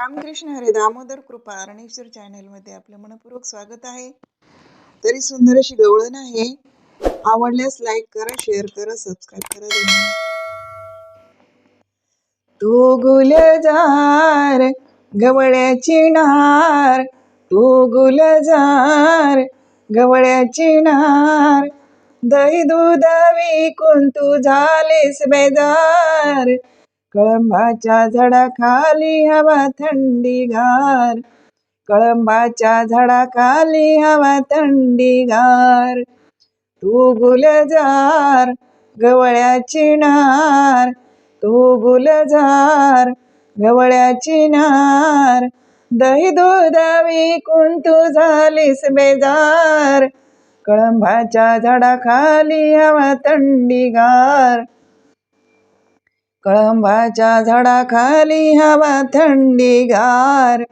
रामकृष्ण हरे दामोदर कृपा अरणेश्वर चॅनलमध्ये आपलं मनपूर्वक स्वागत आहे. तरी सुंदर अशी गवळण आहे. आवडल्यास लाईक करा शेअर करा सबस्क्राईब करा. तू गुलजार गवळ्याची नार तू गुलजार गवळ्याची नार. दही दूध विकून तू झालीस बेजार कळंबाच्या झाडाखाली हवा थंडीगार कळंबाच्या झाडाखाली हवा थंडीगार तू गुलजार गवळ्याची नार. तू गुलजार गवळ्याची नार. दही दुधावी विकून तू झालीस बेजार. कळंबाच्या झाडाखाली हवा थंडीगार कळंबाच्या झाडाखाली हवा थंडीगार.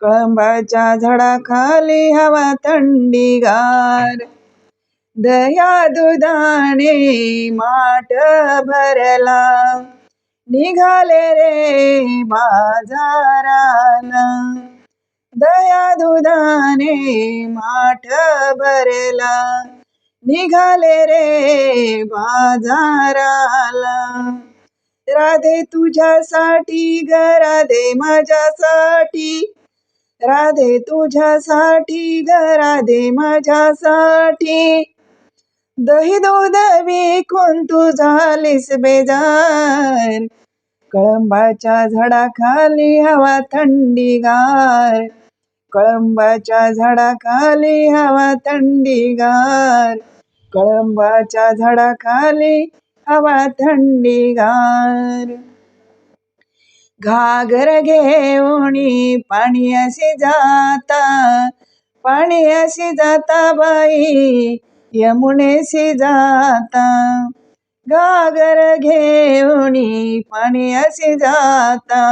कळंबाच्या झाडाखाली हवा थंडीगार. दया दुधाने माठ भरला. निघाले रे बाजाराला दया दुधाने माठ भरला. निघाले रे बाजाराला राधे तुझ्यासाठी ग राधे माझ्यासाठी. राधे तुझ्यासाठी ग राधे माझ्यासाठी. दही दूध विकून तू झालीस बेजार. कळंबाच्या झाडाखाली हवा थंडीगार कळंबाच्या झाडाखाली हवा थंडीगार कळंबाच्या झाडाखाली हवा थंडीगार घागर घेऊन पाणी असे जाता पाणी असे जाता बाई यमुनेशी जाता. घागर घेऊन पाणी असे जाता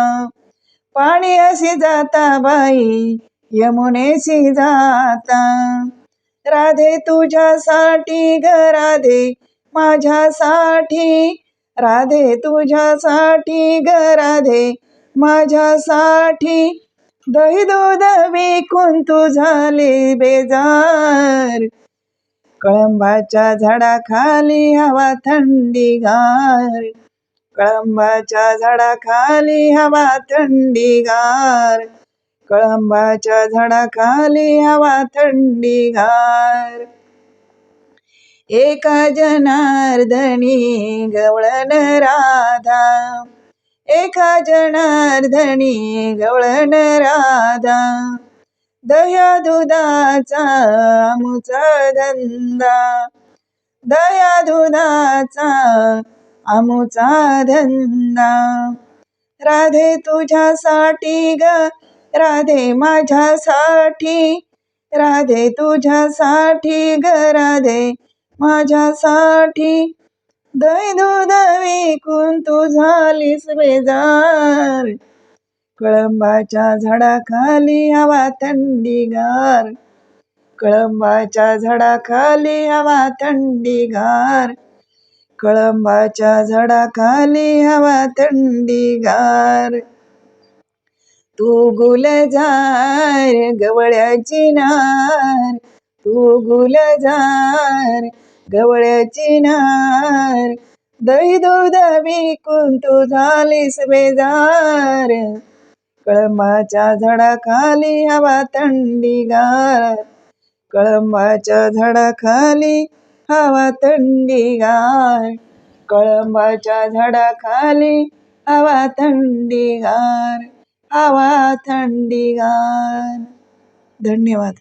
पाणी असे जाता बाई यमुनेशी जाता. राधे तुझ्यासाठी ग राधे माझ्यासाठी. राधे तुझ्यासाठी ग राधे. माझ्यासाठी. दही दूध विकून तू झाली बेजार. कळंबाच्या झाडाखाली हवा थंडीगार कळंबाच्या झाडाखाली हवा थंडीगार कळंबाच्या झाडाखाली हवा थंडीगार एका जनार्दनी गवळण राधा. एका जनार्दनी गवळण राधा. दया दुधाचा आमुचा धंदा. दया दुधाचा आमुचा धंदा. राधे तुझ्यासाठी ग राधे माझ्यासाठी. राधे तुझ्यासाठी ग राधे माझ्यासाठी. दही विकून तू झालीस बेजार. कळंबाच्या झाडाखाली हवा थंडीगार. कळंबाच्या झाडाखाली हवा थंडीगार. कळंबाच्या झाडाखाली हवा थंडीगार. तू गुलजार गवळ्याची नार. तू गुलजार गवळ्याची नार. दही दूध विकून तू झालीस बेजार. कळंबाच्या झाडाखाली हवा थंडीगार कळंबाच्या झाडाखाली हवा थंडीगार कळंबाच्या झाडाखाली हवा थंडीगार हवा थंडीगार धन्यवाद.